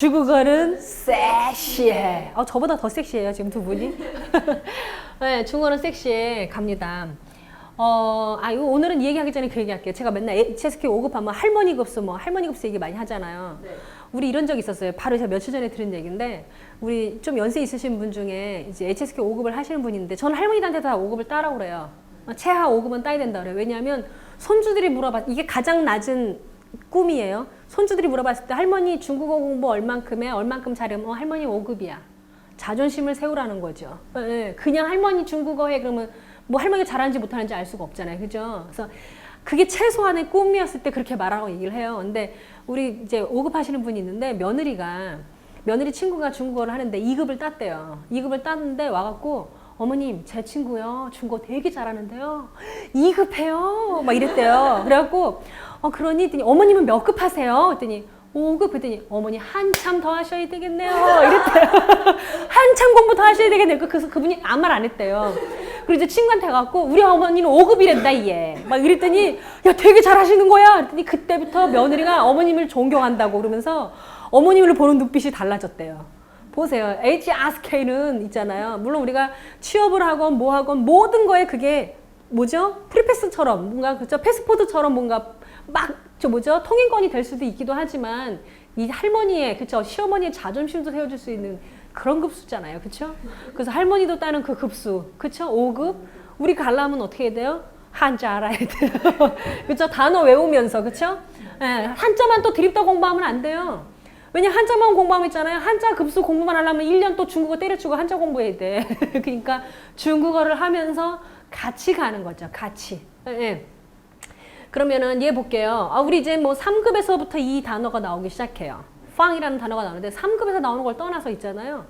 중국어는 섹시해. 어, 저보다 더 섹시해요, 지금 두 분이. 네, 중국어는 섹시해. 갑니다. 어, 아, 이거 오늘은 이 얘기하기 전에 그 얘기 할게요. 제가 맨날 HSK 5급 하면 할머니 급수, 뭐, 할머니 급수 얘기 많이 하잖아요. 우리 이런 적 있었어요. 바로 제가 며칠 전에 들은 얘기인데, 우리 좀 연세 있으신 분 중에 이제 HSK 5급을 하시는 분인데, 저는 할머니한테 다 5급을 따라고 그래요. 어, 최하 5급은 따야 된다 그래요. 왜냐하면 손주들이 물어봐, 이게 가장 낮은 꿈이에요. 손주들이 물어봤을 때 할머니 중국어 공부 얼만큼에 얼만큼 잘하면 어, 할머니 5급이야. 자존심을 세우라는 거죠. 예, 예. 그냥 할머니 중국어 해 그러면 뭐 할머니가 잘하는지 못하는지 알 수가 없잖아요. 그죠? 그래서 그게 최소한의 꿈이었을 때 그렇게 말하라고 얘기를 해요. 근데 우리 이제 5급 하시는 분이 있는데 며느리가 며느리 친구가 중국어를 하는데 2급을 땄대요. 2급을 땄는데 와갖고 어머님 제 친구요. 중국어 되게 잘하는데요. 2급해요. 막 이랬대요. 그래갖고 어 그러니 했더니 어머님은 몇 급 하세요? 했더니 5급. 했더니 어머니 한참 더 하셔야 되겠네요. 이랬대요. 한참 공부 더 하셔야 되겠네요. 그래서 그분이 아무 말 안 했대요. 그리고 이제 친구한테 가갖고 우리 어머니는 5급이랬다 얘 막 이랬더니 야 되게 잘하시는 거야. 그랬더니 그때부터 며느리가 어머님을 존경한다고 그러면서 어머님을 보는 눈빛이 달라졌대요 보세요. HRSK는 있잖아요. 물론 우리가 취업을 하건 뭐 하건 모든 거에 그게 뭐죠? 프리패스처럼 뭔가 그죠? 패스포드처럼 뭔가 막 저 뭐죠? 통행권이 될 수도 있기도 하지만 이 할머니의 그죠? 시어머니의 자존심도 세워줄 수 있는 그런 급수잖아요. 그렇죠? 그래서 할머니도 따는 그 급수. 그렇죠? 5급. 우리 가려면 어떻게 돼요? 한자 알아야 돼요. 그렇죠? 단어 외우면서 그렇죠? 예, 한자만 또 드립다 공부하면 안 돼요. 왜냐 한자만 공부하면 있잖아요. 한자 급수 공부만 하려면 1년 또 중국어 때려치고 한자 공부해야 돼. 그러니까 중국어를 하면서 같이 가는 거죠. 같이. 예, 예. 그러면은 얘 볼게요. 아, 우리 이제 뭐 3급에서부터 이 단어가 나오기 시작해요. 팡이라는 단어가 나오는데 3급에서 나오는 걸 떠나서 있잖아요.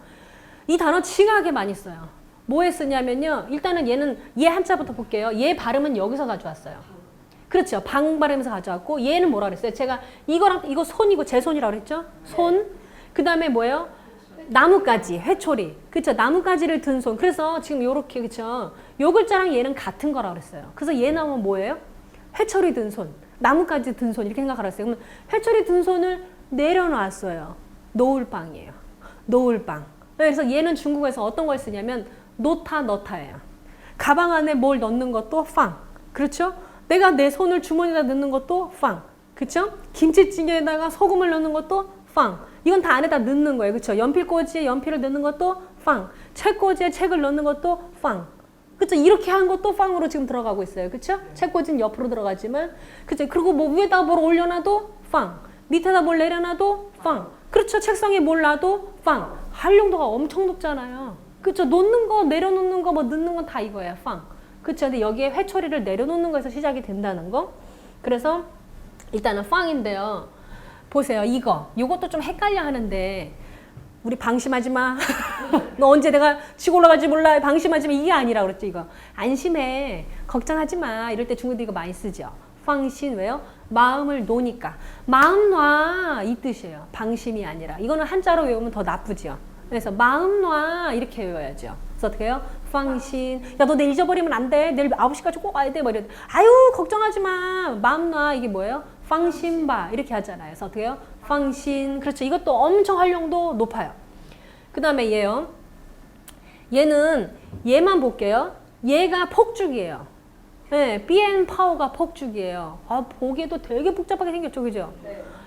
이 단어 칭하게 많이 써요. 뭐에 쓰냐면요. 일단은 얘는 얘 한자부터 볼게요. 얘 발음은 여기서 가져왔어요. 그렇죠. 방 발음에서 가져왔고 얘는 뭐라 그랬어요? 제가 이거랑 이거 손이고 제 손이라고 그랬죠? 손. 그 다음에 뭐예요? 나뭇가지, 회초리. 그렇죠. 나뭇가지를 든 손. 그래서 지금 요렇게 그렇죠. 요 글자랑 얘는 같은 거라고 그랬어요. 그래서 얘 나오면 뭐예요? 회초리 든 손. 나뭇가지 든 손 이렇게 생각하라 했어요. 그러면 회초리 든 손을 내려놨어요. 노을방이에요. 노을방. 그래서 얘는 중국에서 어떤 걸 쓰냐면 노타 너타예요. 가방 안에 뭘 넣는 것도 팡. 그렇죠? 내가 내 손을 주머니에다 넣는 것도 팡. 그쵸? 김치찌개에다가 소금을 넣는 것도 팡. 이건 다 안에다 넣는 거예요. 그쵸? 연필꽂이에 연필을 넣는 것도 팡. 책꽂이에 책을 넣는 것도 팡. 그쵸? 이렇게 한 것도 팡으로 지금 들어가고 있어요. 그쵸? 책꽂이는 옆으로 들어가지만. 그쵸? 그리고 뭐 위에다 뭘 올려놔도 팡. 밑에다 뭘 내려놔도 팡. 그렇죠? 책상에 뭘 놔도 팡. 활용도가 엄청 높잖아요. 그쵸? 놓는 거, 내려놓는 거, 뭐 넣는 건 다 이거예요. 팡. 그렇죠. 근데 여기에 회초리를 내려놓는 거에서 시작이 된다는 거. 그래서 일단은 팡인데요. 보세요. 이거. 이것도 좀 헷갈려 하는데 우리 방심하지 마. 너 언제 내가 치고 올라갈지 몰라. 방심하지 마. 이게 아니라 그랬죠, 이거. 안심해. 걱정하지 마. 이럴 때 중국도 이거 많이 쓰죠. 방신 왜요? 마음을 놓으니까. 마음 놔. 이 뜻이에요. 방심이 아니라. 이거는 한자로 외우면 더 나쁘죠. 그래서 마음 놔. 이렇게 외워야죠. 그래서 어떻게 해요? 방신. 야, 너 내일 잊어버리면 안 돼. 내일 9시까지 꼭 와야 돼. 뭐 이래. 아유, 걱정하지 마. 마음 놔. 이게 뭐예요? 방신바. 이렇게 하잖아요. 그래서 어떻게 해요? 방신. 그렇죠. 이것도 엄청 활용도 높아요. 그 다음에 얘요. 얘는 얘만 볼게요. 얘가 폭죽이에요. 네, BN 파워가 폭죽이에요. 아, 보기에도 되게 복잡하게 생겼죠. 그죠?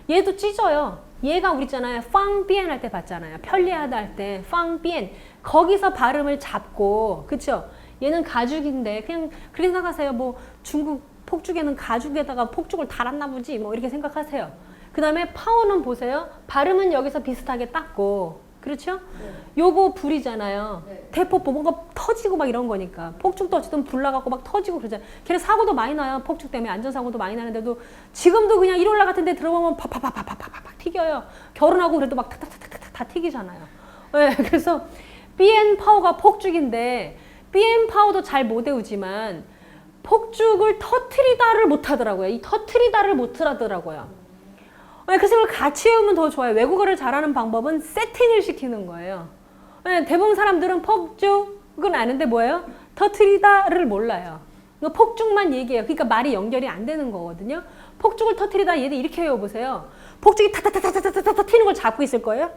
얘도 찢어요. 얘가 우리 있잖아요. 팡 비엔 할 때 봤잖아요. 편리하다 할 때. 팡 비엔. 거기서 발음을 잡고. 그쵸? 얘는 가죽인데 그냥 그렇게 생각하세요. 뭐 중국 폭죽에는 가죽에다가 폭죽을 달았나 보지. 뭐 이렇게 생각하세요. 그 다음에 파워는 보세요. 발음은 여기서 비슷하게 땄고. 그렇죠? 요거 불이잖아요. 대포 뭔가 터지고 막 이런 거니까. 폭죽도 어쨌든 불 나갖고 막 터지고 그러잖아요. 걔네 사고도 많이 나요. 폭죽 때문에 안전사고도 많이 나는데도 지금도 그냥 일요일날 같은 데 들어보면 파파파파파파팍 튀겨요. 결혼하고 그래도 막 탁탁탁탁탁 다 튀기잖아요. 네, 그래서 BN 파워가 폭죽인데 BN 파워도 잘 못 외우지만 폭죽을 터트리다를 못 하더라고요. 이 터트리다를 못 하더라고요. 네, 그래서 이걸 같이 외우면 더 좋아요. 외국어를 잘하는 방법은 세팅을 시키는 거예요. 네, 대부분 사람들은 폭죽은 아는데 뭐예요? 터트리다를 몰라요. 이거 폭죽만 얘기해요. 그러니까 말이 연결이 안 되는 거거든요. 폭죽을 터트리다 얘들 이렇게 외워보세요. 폭죽이 타타타타타타타 튀는 걸 잡고 있을 거예요?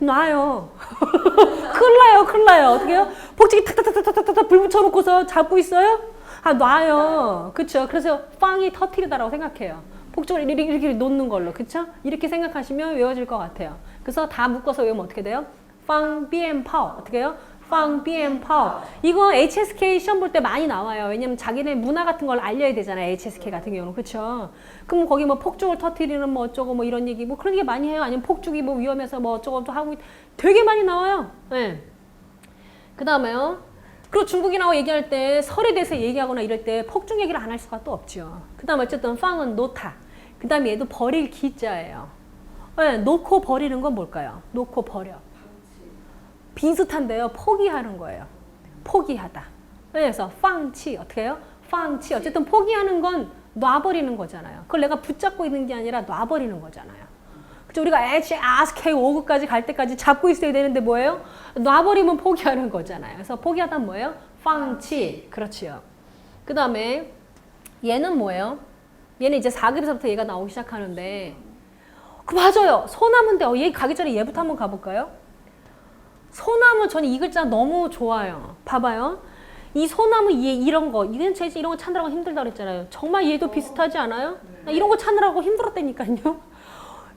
놔요. 큰일 나요, 큰일 나요. 어떻게 해요? 폭죽이 타타타타타타 불 붙여놓고서 잡고 있어요? 아, 놔요. 그쵸? 그래서 빵이 터트리다라고 생각해요. 폭죽을 이렇게, 이렇게 놓는 걸로. 그쵸? 이렇게 생각하시면 외워질 것 같아요. 그래서 다 묶어서 외우면 어떻게 돼요? 빵, 비엔, 파오. 어떻게 해요? 빵, 비엔, 파오. 이거 HSK 시험 볼 때 많이 나와요. 왜냐면 자기네 문화 같은 걸 알려야 되잖아요. HSK 같은 경우는. 그쵸? 그럼 거기 뭐 폭죽을 터트리는 뭐 어쩌고 뭐 이런 얘기 뭐 그런 얘기 많이 해요. 아니면 폭죽이 뭐 위험해서 뭐 어쩌고 또 하고 되게 많이 나와요. 네. 그 다음에요. 그리고 중국인하고 얘기할 때 설에 대해서 얘기하거나 이럴 때 폭죽 얘기를 안 할 수가 또 없죠. 그 다음 어쨌든 빵은 놓다. 그 다음에 얘도 버릴 기자예요. 네, 놓고 버리는 건 뭘까요? 놓고 버려. 비슷한데요. 포기하는 거예요. 포기하다. 그래서 빵치 어떻게 해요? 빵치 어쨌든 포기하는 건 놔버리는 거잖아요. 그걸 내가 붙잡고 있는 게 아니라 놔버리는 거잖아요. 그죠? 우리가 H, S, K, 5급까지 갈 때까지 잡고 있어야 되는데 뭐예요? 놔버리면 포기하는 거잖아요. 그래서 포기하다 뭐예요? 빵치. 그렇지요. 그 다음에 얘는 뭐예요? 얘는 이제 4급에서부터 얘가 나오기 시작하는데 그 맞아요. 소나무인데 어, 얘 가기 전에 얘부터 한번 가볼까요? 소나무 저는 이 글자 너무 좋아요. 봐봐요. 이 소나무 얘 이런 거 이건 제 이런 거 찾느라고 힘들다 그랬잖아요. 정말 얘도 비슷하지 않아요? 나 이런 거 찾느라고 힘들었다니까요.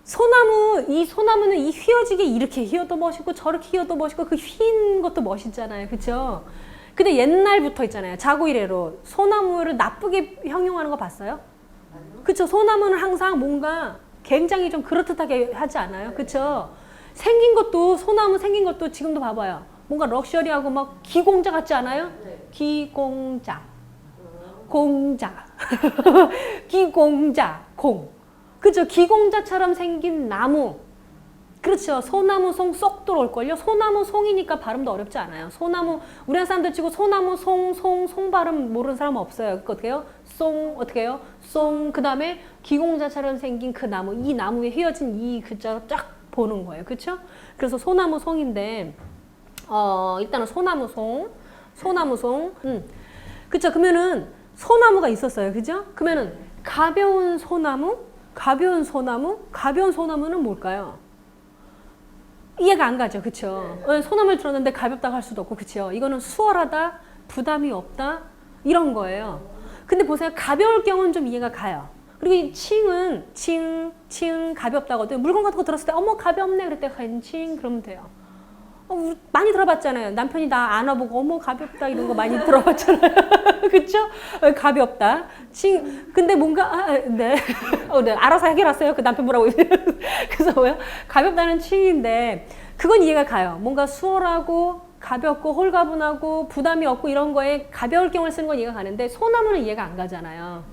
소나무 이 소나무는 이 휘어지게 이렇게 휘어도 멋있고 저렇게 휘어도 멋있고 그휜 것도 멋있잖아요. 그렇죠? 근데 옛날부터 있잖아요. 자고 이래로 소나무를 나쁘게 형용하는 거 봤어요? 그렇죠. 소나무는 항상 뭔가 굉장히 좀 그렇듯하게 하지 않아요? 그렇죠? 생긴 것도 소나무 생긴 것도 지금도 봐봐요. 뭔가 럭셔리하고 막 기공자 같지 않아요? 기공자. 공자. 기공자. 공. 그죠? 기공자처럼 생긴 나무. 그렇죠. 소나무 송 쏙 들어올걸요? 소나무 송이니까 발음도 어렵지 않아요. 소나무, 우리나라 사람들 치고 소나무 송, 송, 송 발음 모르는 사람 없어요. 그 어떻게 해요? 송, 어떻게 해요? 송, 그 다음에 기공자처럼 생긴 그 나무, 이 나무에 휘어진 이 글자로 쫙 보는 거예요. 그렇죠? 그래서 소나무 송인데, 어, 일단은 소나무 송, 소나무 송, 음. 그쵸? 그러면은 소나무가 있었어요. 그죠? 그러면은 가벼운 소나무, 가벼운 소나무, 가벼운 소나무는 뭘까요? 이해가 안 가죠. 그쵸? 어, 소나무를 들었는데 가볍다고 할 수도 없고, 그쵸? 이거는 수월하다, 부담이 없다, 이런 거예요. 근데 보세요. 가벼울 경우는 좀 이해가 가요. 그리고 이 칭은 칭, 칭 가볍다거든요. 물건 같은 거 들었을 때 어머 가볍네 때 한칭 그러면 돼요. 어, 많이 들어봤잖아요. 남편이 나 안아보고 어머 가볍다 이런 거 많이 들어봤잖아요. 어, 가볍다. 칭 근데 뭔가 아, 아, 네. 어, 네. 알아서 해결하세요. 그 남편 뭐라고 그래서 뭐요? 가볍다는 칭인데 그건 이해가 가요. 뭔가 수월하고 가볍고 홀가분하고 부담이 없고 이런 거에 가벼울 경우를 쓰는 건 이해가 가는데 소나무는 이해가 안 가잖아요.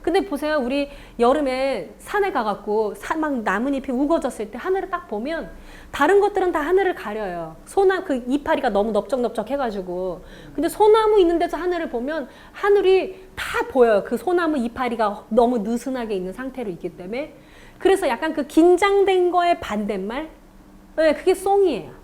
근데 보세요. 우리 여름에 산에 가갖고 산막 나뭇잎이 우거졌을 때 하늘을 딱 보면 다른 것들은 다 하늘을 가려요. 소나 그 이파리가 너무 넓적넓적 해가지고. 근데 소나무 있는 데서 하늘을 보면 하늘이 다 보여요. 그 소나무 이파리가 너무 느슨하게 있는 상태로 있기 때문에. 그래서 약간 그 긴장된 거의 반대말? 네, 그게 송이에요.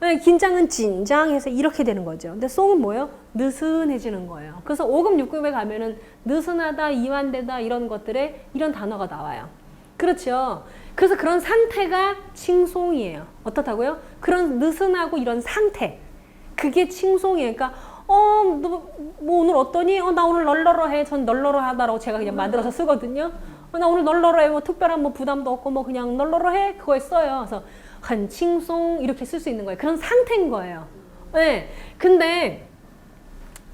네, 긴장은 진장해서 이렇게 되는 거죠. 근데 송은 뭐예요? 느슨해지는 거예요. 그래서 5급, 6급에 가면은 느슨하다, 이완되다 이런 것들에 이런 단어가 나와요. 그렇죠. 그래서 그런 상태가 칭송이에요. 어떻다고요? 그런 느슨하고 이런 상태. 그게 칭송이에요. 그러니까 어, 너 뭐 오늘 어떠니? 어, 나 오늘 널널해. 전 널널하다라고 제가 그냥 만들어서 쓰거든요. 어, 나 오늘 널널해. 뭐 특별한 뭐 부담도 없고 뭐 그냥 널널해. 그거에 써요. 그래서 한 칭송 이렇게 쓸 수 있는 거예요. 그런 상태인 거예요. 네. 근데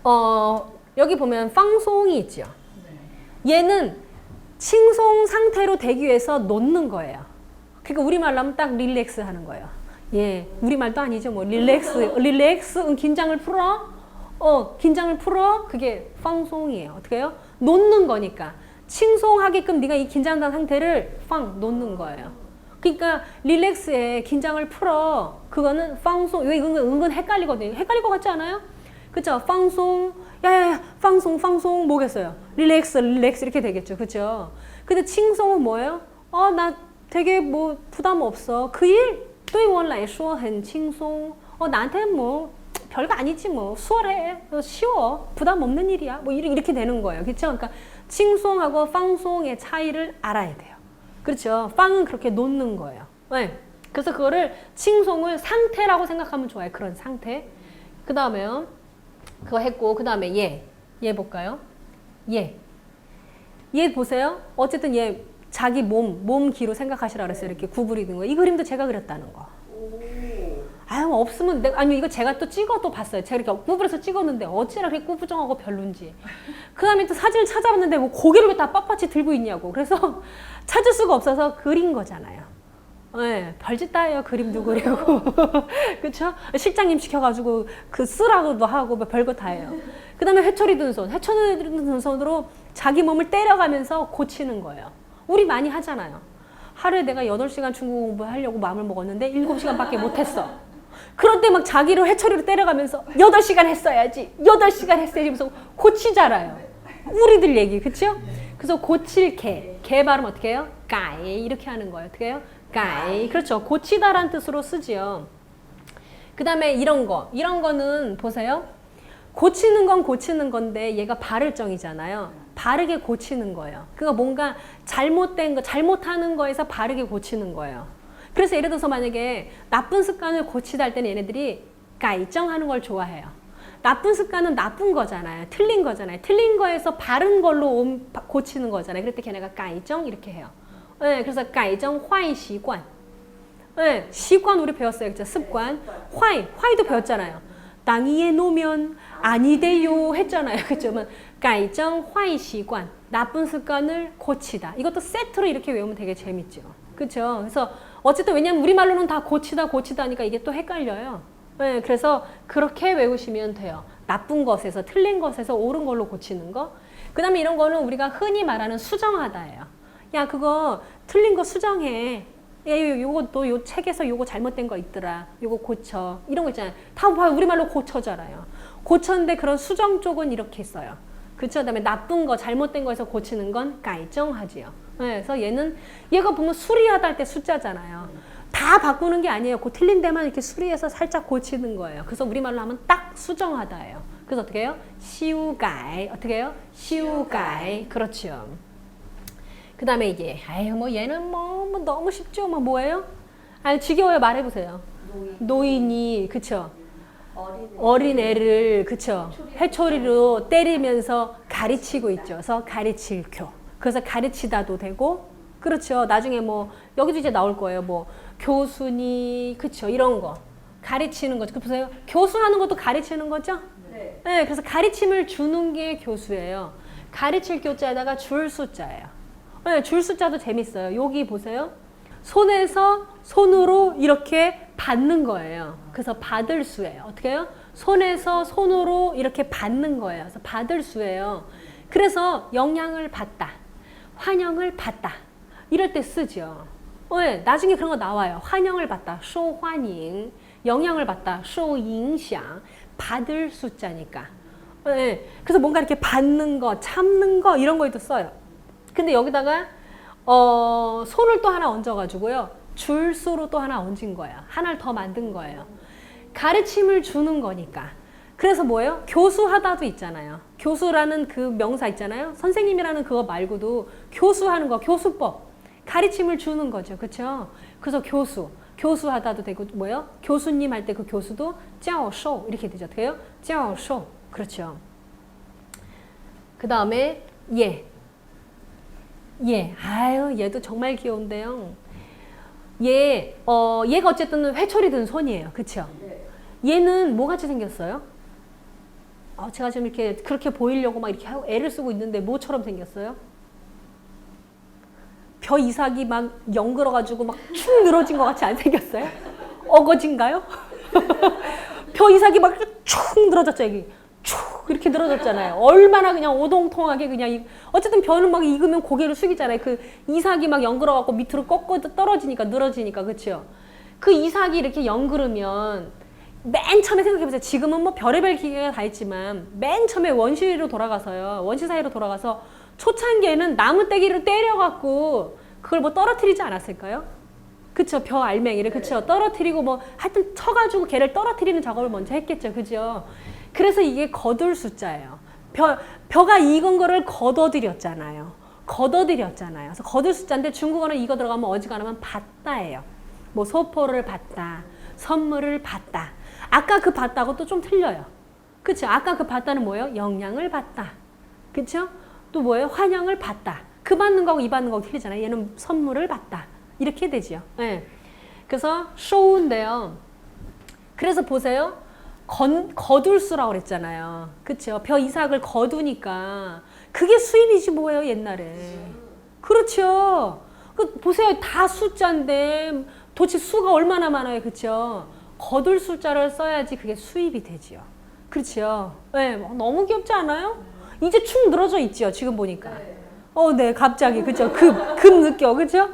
어, 여기 보면 빵송이 있죠. 얘는 칭송 상태로 되기 위해서 놓는 거예요. 그러니까 우리말로 하면 딱 릴렉스 하는 거예요. 예, 우리말도 아니죠. 뭐 릴렉스, 릴렉스, 응, 긴장을 풀어. 어, 긴장을 풀어. 그게 빵송이에요. 어떻게 해요? 놓는 거니까. 칭송하게끔 네가 이 긴장된 상태를 빵 놓는 거예요. 그러니까 릴렉스에 긴장을 풀어. 그거는 빵송. 이거 은근, 은근 헷갈리거든요. 헷갈릴 것 같지 않아요? 그쵸? 빵송. 야야야, 빵송, 빵송 뭐겠어요? 릴렉스, 릴렉스 이렇게 되겠죠. 그쵸? 근데 칭송은 뭐예요? 어, 나 되게 뭐 부담 없어. 그 일, 对我来说很轻松. 어, 나한테 뭐 별거 아니지 뭐 수월해 어, 쉬워 부담 없는 일이야 뭐 이렇게 되는 거예요 그렇죠 그러니까 칭송하고 빵송의 차이를 알아야 돼요 그렇죠. 빵은 그렇게 놓는 거예요. 네. 그래서 그거를 칭송을 상태라고 생각하면 좋아요. 그런 상태. 그 다음에요. 그거 했고, 그 다음에 얘. 얘 볼까요? 얘. 얘 보세요. 어쨌든 얘 자기 몸, 몸 기로 생각하시라 그랬어요. 이렇게 구부리는 거. 이 그림도 제가 그렸다는 거. 아유, 없으면 내가, 아니, 이거 제가 또 찍어도 봤어요. 제가 이렇게 구부려서 찍었는데 어찌나 그렇게 꾸부정하고 별론지. 그 다음에 또 사진을 찾아봤는데 뭐 고개를 왜 다 빳빳이 들고 있냐고. 그래서 찾을 수가 없어서 그린 거잖아요. 네, 별짓 다 해요. 그림도 그리고. 그쵸? 실장님 시켜가지고 그 쓰라고도 하고 뭐 별거 다 해요. 그 다음에 회초리 든 손. 회초리 든 손으로 자기 몸을 때려가면서 고치는 거예요. 우리 많이 하잖아요. 하루에 내가 8시간 중국어 공부하려고 마음을 먹었는데 7시간밖에 못했어. 때막 자기를 회초리로 때려가면서 8시간 했어야지. 8시간 했어야지. 하면서 고치잖아요. 우리들 얘기, 그쵸? 그래서 고칠 개. 개 발음 어떻게 해요? 까이. 이렇게 하는 거예요. 어떻게 해요? 까이. 그렇죠. 고치다란 뜻으로 쓰지요. 그 다음에 이런 거. 이런 거는 보세요. 고치는 건 고치는 건데 얘가 바를정이잖아요. 바르게 고치는 거예요. 그거 뭔가 잘못된 거, 잘못하는 거에서 바르게 고치는 거예요. 그래서 예를 들어서 만약에 나쁜 습관을 고치다 할 때는 얘네들이 까이정하는 걸 좋아해요. 나쁜 습관은 나쁜 거잖아요. 틀린 거잖아요. 틀린 거에서 바른 걸로 고치는 거잖아요. 그럴 때 걔네가 까이정 이렇게 해요. 네, 그래서 가정 화이 시관. 네, 시관 우리 배웠어요. 그죠? 습관. 화이, 화이도 배웠잖아요. 당이에 놓으면 아니돼요 했잖아요. 그죠? 뭐 가이정 화이 시관. 나쁜 습관을 고치다. 이것도 세트로 이렇게 외우면 되게 재밌죠. 그죠? 그래서 어쨌든 왜냐면 우리말로는 다 고치다 고치다 하니까 이게 또 헷갈려요. 네, 그래서 그렇게 외우시면 돼요. 나쁜 것에서 틀린 것에서 옳은 걸로 고치는 거. 그 다음에 이런 거는 우리가 흔히 말하는 수정하다예요. 야 그거 틀린 거 수정해. 야, 요, 요거 또 요 책에서 요거 잘못된 거 있더라. 요거 고쳐. 이런 거 있잖아요. 다 봐, 우리말로 고쳐잖아요. 고쳤는데 그런 수정 쪽은 이렇게 써요. 그쵸? 그다음에 나쁜 거, 잘못된 거에서 고치는 건改정하지요. 네, 그래서 얘는 얘가 보면 수리하다 할 때 숫자잖아요. 다 바꾸는 게 아니에요. 그 틀린 데만 이렇게 수리해서 살짝 고치는 거예요. 그래서 우리말로 하면 딱 수정하다예요. 그래서 어떻게 해요? 시우가이 어떻게 해요? 시우가이 그렇죠. 그 다음에 이게 아유 뭐 얘는 뭐, 뭐 너무 쉽죠. 뭐 뭐예요? 아니 지겨워요. 말해보세요. 노인 이 그쵸? 어린 애를 그쵸 해초리로 때리면서 가르치고 있죠. 그래서 가르칠 교. 그래서 가르치다도 되고 그렇죠. 나중에 뭐 여기도 이제 나올 거예요. 뭐 교수니 그쵸 이런 거 가르치는 거죠. 그 보세요. 교수하는 것도 가르치는 거죠. 네. 네, 그래서 가르침을 주는 게 교수예요. 가르칠 교자에다가 줄 숫자예요. 네, 줄 숫자도 재밌어요. 여기 보세요. 손에서 손으로 이렇게 받는 거예요. 그래서 받을 수예요. 어떻게 해요? 손에서 손으로 이렇게 받는 거예요. 그래서 받을 수예요. 그래서 영향을 받다. 환영을 받다. 이럴 때 쓰죠. 네, 나중에 그런 거 나와요. 환영을 받다. 受欢迎. 영향을 받다. 受影响. 받을 숫자니까. 네, 그래서 뭔가 이렇게 받는 거, 참는 거 이런 거에도 써요. 근데 여기다가 어, 손을 또 하나 얹어가지고요. 줄소로 또 하나 얹은 거예요. 하나를 더 만든 거예요. 가르침을 주는 거니까. 그래서 뭐예요? 교수하다도 있잖아요. 교수라는 그 명사 있잖아요. 선생님이라는 그거 말고도 교수하는 거, 교수법. 가르침을 주는 거죠. 그렇죠? 그래서 교수. 교수하다도 되고 뭐예요? 교수님 할 때 그 교수도 짜오쇼 이렇게 되죠. 돼요? 짜오쇼. 그렇죠. 그 다음에 예. 예. 아유, 얘도 정말 귀여운데요. 얘, 어, 얘가 어쨌든 회초리 든 손이에요. 그쵸? 네. 얘는 뭐 같이 생겼어요? 어, 제가 지금 이렇게 그렇게 보이려고 막 이렇게 애를 쓰고 있는데 뭐처럼 생겼어요? 벼 이삭이 막 연그러가지고 막 축 늘어진 것 같이 안 생겼어요? 어거진가요? 벼 이삭이 막 축 늘어졌죠, 여기. 축 이렇게 늘어졌잖아요. 얼마나 그냥 오동통하게 그냥 이- 어쨌든 벼는 막 익으면 고개를 숙이잖아요. 그 이삭이 막 연그러 갖고 밑으로 꺾어 떨어지니까 늘어지니까 그렇죠. 그 이삭이 이렇게 연그르면 맨 처음에 생각해보세요. 지금은 뭐 별의별 기계가 다 있지만 맨 처음에 원시로 돌아가서요. 원시 사회로 돌아가서 초창기에는 나무 떼기를 때려갖고 그걸 뭐 떨어뜨리지 않았을까요? 그쵸 벼 알맹이를 그쵸 떨어뜨리고 뭐 하여튼 쳐가지고 걔를 떨어뜨리는 작업을 먼저 했겠죠 그죠 그래서 이게 거둘 숫자예요 벼, 벼가 익은 거를 걷어들였잖아요 걷어들였잖아요. 그래서 거둘 숫자인데 중국어는 이거 들어가면 어지간하면 받다예요. 뭐 소포를 받다, 선물을 받다. 아까 그 받다고 또 좀 틀려요. 그쵸? 아까 그 받다는 뭐예요? 영향을 받다. 그쵸? 또 뭐예요? 환영을 받다. 그 받는 거하고 이 받는 거하고 틀리잖아요. 얘는 선물을 받다. 이렇게 되지요. 예. 그래서 쇼인데요. 그래서 보세요. 건, 거둘 수라고 그랬잖아요. 그쵸? 벼 이삭을 거두니까 그게 수입이지 뭐예요, 옛날에. 그렇죠. 그 보세요. 다 숫자인데 도대체 수가 얼마나 많아요. 그쵸? 거둘 숫자를 써야지 그게 수입이 되지요. 그렇죠. 네, 뭐 너무 귀엽지 않아요? 이제 축 늘어져 있지요. 지금 보니까. 어, 네, 갑자기 그죠? 급, 급 느껴, 그죠?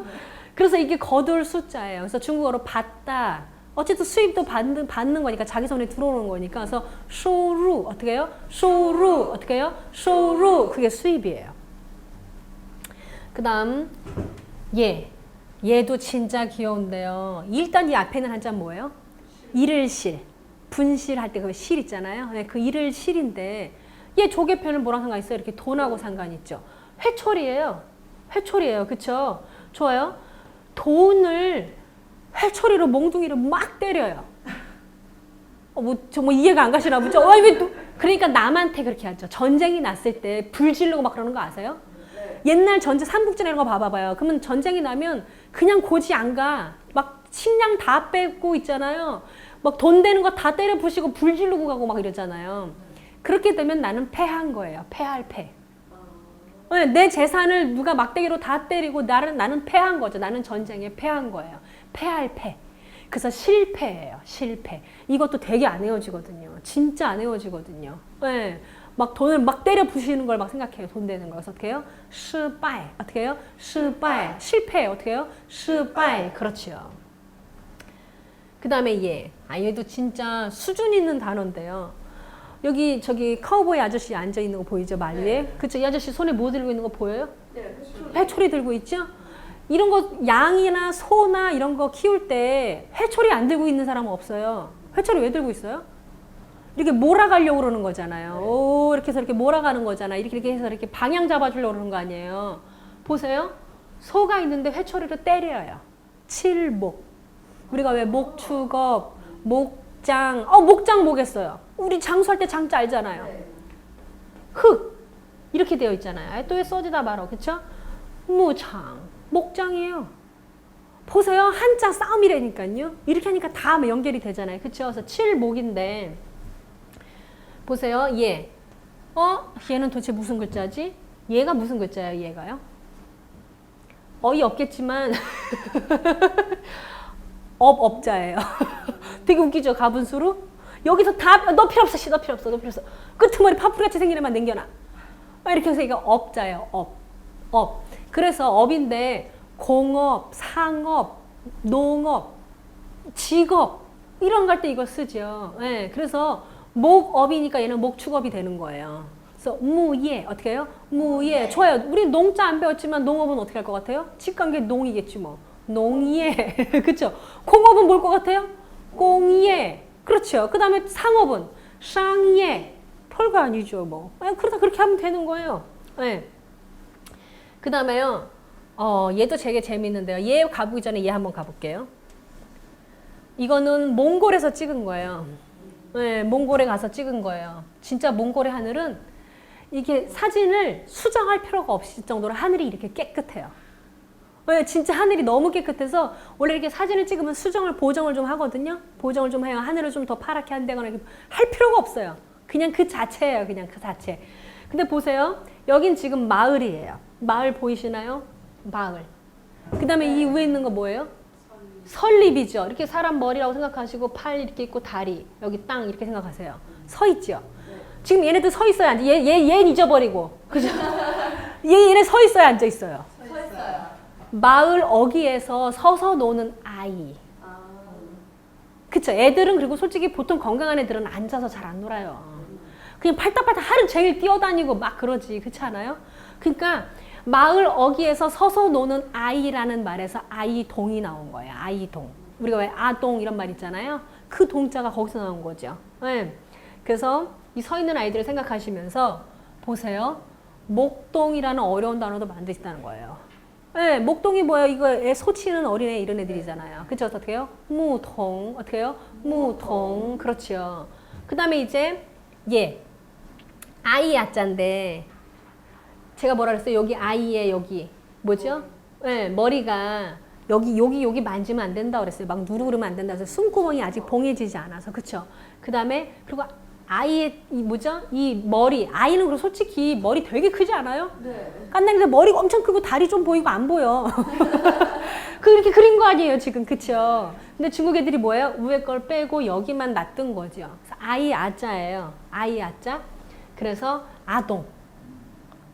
그래서 이게 거둘 숫자예요. 그래서 중국어로 받다. 어쨌든 수입도 받는, 받는 거니까 자기 손에 들어오는 거니까. 그래서 쇼루 어떻게 해요? 쇼루 어떻게 해요? 쇼루 그게 수입이에요. 그다음 예. 얘도 진짜 귀여운데요. 일단 이 앞에 는 한자 뭐예요? 이를실. 분실할 때 그 실 있잖아요. 네, 그 이를 실인데 얘 조개편은 뭐랑 상관 있어요? 이렇게 돈하고 상관 있죠. 회초리예요. 회초리예요. 그쵸? 좋아요. 돈을 회초리로 몽둥이를 막 때려요. 어, 뭐, 정말 이해가 안 가시나 보죠? 어, 왜 또, 그러니까 남한테 그렇게 하죠. 전쟁이 났을 때불 지르고 막 그러는 거 아세요? 옛날 전쟁, 삼국전 이런 거 봐봐봐요. 그러면 전쟁이 나면 그냥 고지 안 가. 막 식량 다 뺏고 있잖아요. 막 돈 되는 거 다 때려 부시고 불 지르고 가고 막 이러잖아요. 그렇게 되면 나는 패한 거예요. 패할 패. 어, 내 재산을 누가 막대기로 다 때리고 나는, 나는 패한 거죠. 나는 전쟁에 패한 거예요. 패할 패. 그래서 실패예요. 실패. 이것도 되게 안 헤어지거든요. 진짜 안 헤어지거든요. 네. 막 돈을 막 때려 부시는 걸 막 생각해요. 돈 되는 걸. 그래서 어떻게 해요? 실패. 어떻게 해요? 실패. 실패. 어떻게 해요? 실패. 그렇지요. 그 다음에 예. 아, 얘도 진짜 수준 있는 단어인데요. 여기 저기 카우보이 아저씨 앉아 있는 거 보이죠? 말 위에. 그쵸? 이 아저씨 손에 뭐 들고 있는 거 보여요? 회초리 들고 있죠? 이런 거 양이나 소나 이런 거 키울 때 회초리 안 들고 있는 사람은 없어요. 회초리 왜 들고 있어요? 이렇게 몰아가려고 그러는 거잖아요. 오, 이렇게 해서 이렇게 몰아가는 거잖아. 이렇게 이렇게 해서 이렇게 방향 잡아주려고 그러는 거 아니에요. 보세요. 소가 있는데 회초리로 때려요. 칠목. 우리가 왜 목축업, 목장, 어, 목장 뭐겠어요? 우리 장수할 때 장자 알잖아요. 흙. 이렇게 되어 있잖아요. 또왜 써지다 말어. 그쵸? 무장. 목장이에요. 보세요. 한자 싸움이라니까요. 이렇게 하니까 다 연결이 되잖아요. 그쵸? 그래서 칠목인데. 보세요. 얘. 어? 얘는 도대체 무슨 글자지? 얘가 무슨 글자예요? 얘가요? 어이 없겠지만 업 업자예요. 되게 웃기죠? 가분수로? 여기서 다 너 필요 없어. 씨, 너 필요 없어. 너 필요 없어. 끄트머리 파프리같이 생긴 애만 남겨놔. 막 이렇게 해서 이거 업자예요. 업. 업. 그래서 업인데 공업, 상업, 농업, 직업 이런 걸때 이거 쓰죠. 예. 그래서 목업이니까 얘는 목축업이 되는 거예요. 그래서 무예 어떻게 해요? 무예 좋아요. 우리 농자 안 배웠지만 농업은 어떻게 할 것 같아요? 직관계 농이겠지 뭐. 농예 그렇죠. 공업은 뭘 것 같아요? 공예 그렇죠. 그 다음에 상업은 상예 별거 아니죠 뭐. 예, 그러다 그렇게 하면 되는 거예요. 예. 그 다음에요. 어, 얘도 되게 재밌는데요. 얘 가보기 전에 얘 한번 가볼게요. 이거는 몽골에서 찍은 거예요. 네, 몽골에 가서 찍은 거예요. 진짜 몽골의 하늘은 이게 사진을 수정할 필요가 없을 정도로 하늘이 이렇게 깨끗해요. 네, 진짜 하늘이 너무 깨끗해서 원래 이렇게 사진을 찍으면 수정을 보정을 좀 하거든요. 보정을 좀 해요. 하늘을 좀 더 파랗게 한다거나 할 필요가 없어요. 그냥 그 자체예요. 그냥 그 자체. 근데 보세요. 여긴 지금 마을이에요. 마을 보이시나요? 마을. 그 다음에 이 위에 있는 거 뭐예요? 설립이죠. 이렇게 사람 머리라고 생각하시고 팔 이렇게 있고 다리 여기 땅 이렇게 생각하세요. 서 있죠. 지금 얘네들 서 있어야 앉아. 얘, 얘, 얘는 잊어버리고. 그죠? 얘, 얘네 서 있어야 앉아 있어요. 마을 어귀에서 서서 노는 아이. 그쵸. 애들은 그리고 솔직히 보통 건강한 애들은 앉아서 잘 안 놀아요. 그냥 팔딱팔딱 하루 종일 뛰어다니고 막 그러지. 그렇지 않아요? 그러니까 마을 어귀에서 서서 노는 아이라는 말에서 아이 동이 나온 거예요. 아이 동. 우리가 왜 아동 이런 말 있잖아요. 그 동자가 거기서 나온 거죠. 네. 그래서 이 서 있는 아이들을 생각하시면서 보세요. 목동이라는 어려운 단어도 만드셨다는 거예요. 네, 목동이 뭐예요? 이거 애 소치는 어린애 이런 애들이잖아요. 그쵸? 어떻게 해요? 무통. 어떻게 해요? 무통. 그렇죠. 그 다음에 이제 예. 아이 야자인데 제가 뭐라 그랬어요? 여기 아이의 여기 뭐죠? 네, 머리가 여기 여기 여기 만지면 안 된다 그랬어요. 막 누르 그러면 안 된다. 그래서 숨구멍이 아직 봉해지지 않아서 그렇죠. 그 다음에 그리고 아이의 이 뭐죠? 이 머리 아이는 그리고 솔직히 머리 되게 크지 않아요? 네. 깐난이데 머리가 엄청 크고 다리 좀 보이고 안 보여. 그렇게 그린 거 아니에요 지금 그쵸? 근데 중국 애들이 뭐예요? 위에 걸 빼고 여기만 놔둔 거죠. 아이 아자예요. 아이 아자. 그래서 아동.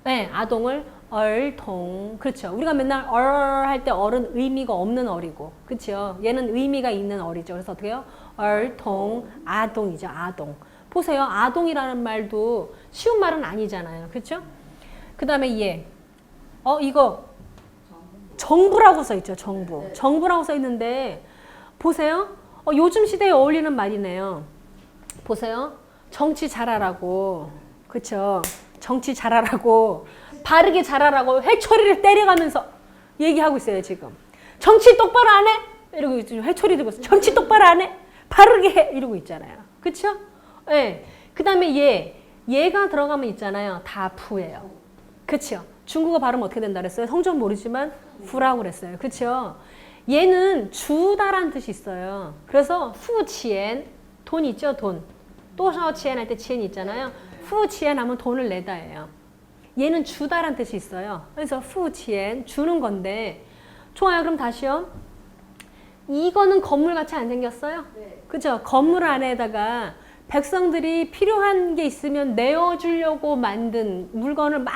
네, 아동을 얼통. 그렇죠. 우리가 맨날 얼 할 때 얼은 의미가 없는 어리고. 그렇죠. 얘는 의미가 있는 어리죠. 그래서 어떻게 해요? 얼통, 아동이죠. 아동. 보세요. 아동이라는 말도 쉬운 말은 아니잖아요. 그렇죠? 그 다음에 얘. 어, 이거 정부라고 써 있죠. 정부. 네. 정부라고 써 있는데 보세요. 어, 요즘 시대에 어울리는 말이네요. 보세요. 정치 잘하라고. 그쵸. 정치 잘하라고. 바르게 잘하라고 회초리를 때려가면서 얘기하고 있어요, 지금. 정치 똑바로 안 해? 이러고 회초리 들고. 정치 똑바로 안 해? 바르게 해? 이러고 있잖아요. 그쵸? 예. 네. 그 다음에 얘. 얘가 들어가면 있잖아요. 다 푸예요. 그쵸? 중국어 발음 어떻게 된다 그랬어요? 성전 모르지만 후라고 그랬어요. 그쵸? 얘는 주다란 뜻이 있어요. 그래서 후치엔 돈 있죠, 돈. 또샤오치엔 할 때 치엔 있잖아요. 후치엔 하면 돈을 내다예요. 얘는 주다란 뜻이 있어요. 그래서 후치엔 주는 건데 좋아요. 그럼 다시요. 이거는 건물 같이 안 생겼어요? 네. 그죠? 건물 안에다가 백성들이 필요한 게 있으면 내어주려고 만든 물건을 막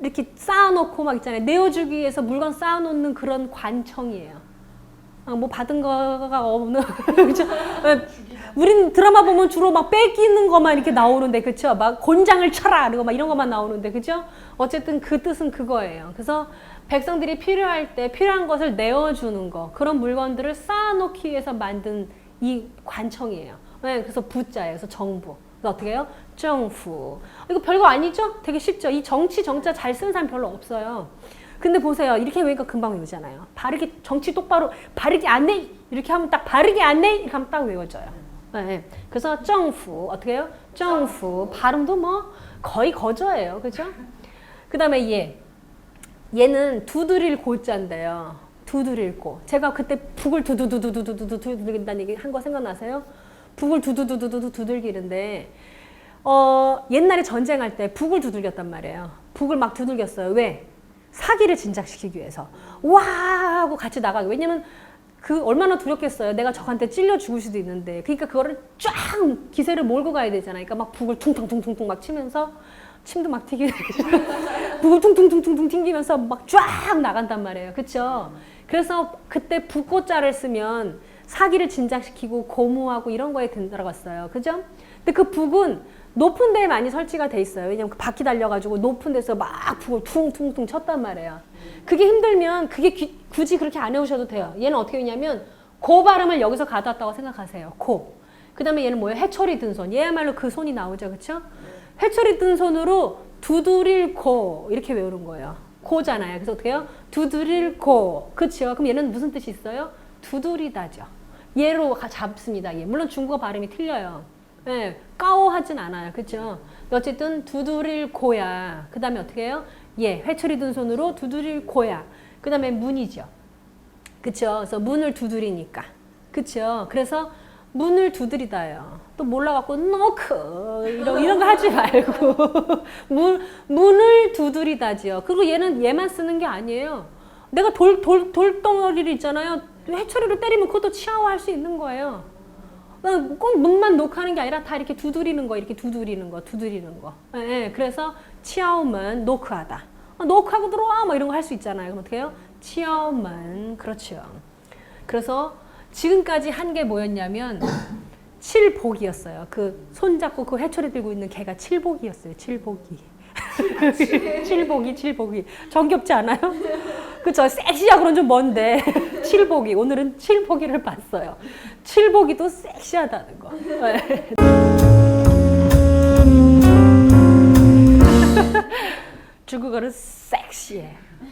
이렇게 쌓아놓고 막 있잖아요. 내어주기 위해서 물건 쌓아놓는 그런 관청이에요. 아, 뭐 받은 거가 없는 그죠? 예, 우린 드라마 보면 주로 막 뺏기는 것만 이렇게 나오는데 그쵸? 막 곤장을 쳐라 이거 막 이런 것만 나오는데 그죠? 어쨌든 그 뜻은 그거예요. 그래서 백성들이 필요할 때 필요한 것을 내어주는 거 그런 물건들을 쌓아놓기 위해서 만든 이 관청이에요. 네, 그래서 부자예요. 그래서 정부. 어떻게 해요? 정부. 이거 별거 아니죠? 되게 쉽죠? 이 정치 정자 잘 쓰는 사람 별로 없어요. 근데 보세요. 이렇게 외우니까 금방 외우잖아요. 바르게 정치 똑바로 바르게 안 해. 이렇게 하면 딱 바르게 안 해. 이렇게 하면 딱 외워져요. 네. 그래서 정부 어떻게 해요? 정부 발음도 뭐 거의 거저예요. 그죠? 그 다음에 얘. 얘는 두드릴 고자인데요. 두드릴 고. 제가 그때 북을 두두두두두두두 두들긴다는 얘기 한 거 생각나세요? 북을 두두두두두 두들기는데 어, 옛날에 전쟁할 때 북을 두들겼단 말이에요. 북을 막 두들겼어요. 왜? 사기를 진작시키기 위해서. 와! 하고 같이 나가기. 왜냐면 그 얼마나 두렵겠어요. 내가 적한테 찔려 죽을 수도 있는데. 그러니까 그거를 쫙 기세를 몰고 가야 되잖아요. 그러니까 막 북을 퉁퉁퉁퉁 막 치면서 침도 막 튀기 북을 퉁퉁퉁퉁퉁 튕기면서 막 쫙 나간단 말이에요. 그쵸? 그래서 그때 북고자를 쓰면 사기를 진작시키고 고무하고 이런 거에 들어갔어요. 그죠? 근데 그 북은 높은 데에 많이 설치가 돼 있어요. 왜냐면 그 바퀴 달려가지고 높은 데서 막 북을 퉁퉁퉁 쳤단 말이에요. 그게 힘들면 그게 귀- 굳이 그렇게 안 해오셔도 돼요. 얘는 어떻게 했냐면 고 발음을 여기서 가져왔다고 생각하세요. 고. 그 다음에 얘는 뭐예요? 해초리 든 손. 얘야말로 그 손이 나오죠. 그쵸? 해초리 든 손으로 두드릴 고 이렇게 외우는 거예요. 고잖아요. 그래서 어떻게 해요? 두드릴 고. 그쵸? 그럼 얘는 무슨 뜻이 있어요? 두드리다죠. 얘로 가- 잡습니다. 얘. 물론 중국어 발음이 틀려요. 예, 까오 하진 않아요. 그쵸? 어쨌든 두드릴 고야. 그 다음에 어떻게 해요? 예, 회초리 든 손으로 두드릴 고야. 그 다음에 문이죠. 그쵸? 그래서 문을 두드리니까. 그쵸? 그래서 문을 두드리다요. 또 몰라갖고 노크 이런 이런 거 하지 말고 문 문을 두드리다지요. 그리고 얘는 얘만 쓰는 게 아니에요. 내가 돌 돌 돌덩어리를 있잖아요. 해초리로 때리면 그것도 치아오 할수 있는 거예요. 그냥 꼭 문만 녹하는 게 아니라 다 이렇게 두드리는 거, 이렇게 두드리는 거, 두드리는 거. 예, 예. 그래서 치아오만 노크하다. 어, 노크하고 들어와 뭐 이런 거 할 수 있잖아요. 그럼 어떻게 해요? 치아오만 그렇죠. 그래서 지금까지 한 게 뭐였냐면 칠복이었어요. 그 손잡고 그 해초리 들고 있는 개가 칠복이었어요. 칠복이. 칠복이 칠복이 정겹지 않아요? 그쵸 섹시하고는 좀 먼데 칠복이 오늘은 칠복이를 봤어요. 칠복이도 섹시하다는 거. 네. 중국어는 섹시해.